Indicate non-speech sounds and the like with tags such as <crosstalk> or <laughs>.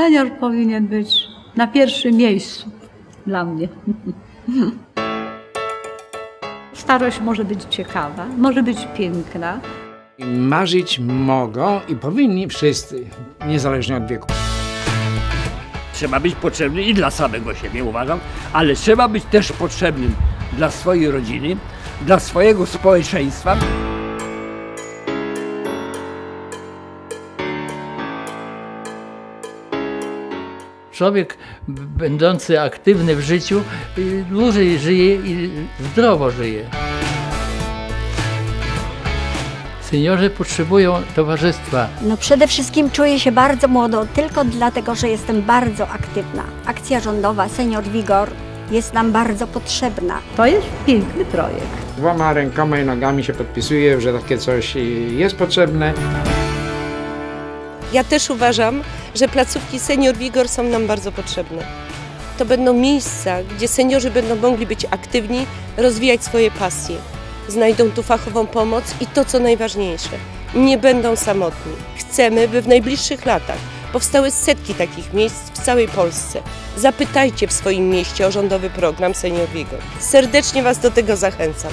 Senior powinien być na pierwszym miejscu dla mnie. <laughs> Starość może być ciekawa, może być piękna. Marzyć mogą i powinni wszyscy, niezależnie od wieku. Trzeba być potrzebny i dla samego siebie, uważam, ale trzeba być też potrzebnym dla swojej rodziny, dla swojego społeczeństwa. Człowiek będący aktywny w życiu y, dłużej żyje i zdrowo żyje. Seniorzy potrzebują towarzystwa. No przede wszystkim czuję się bardzo młodo, tylko dlatego, że jestem bardzo aktywna. Akcja rządowa Senior Vigor jest nam bardzo potrzebna. To jest piękny projekt. Dwoma rękoma i nogami się podpisuję, że takie coś jest potrzebne. Ja też uważam, że placówki Senior Vigor są nam bardzo potrzebne. To będą miejsca, gdzie seniorzy będą mogli być aktywni, rozwijać swoje pasje. Znajdą tu fachową pomoc i to, co najważniejsze, nie będą samotni. Chcemy, by w najbliższych latach powstały setki takich miejsc w całej Polsce. Zapytajcie w swoim mieście o rządowy program Senior Vigor. Serdecznie Was do tego zachęcam.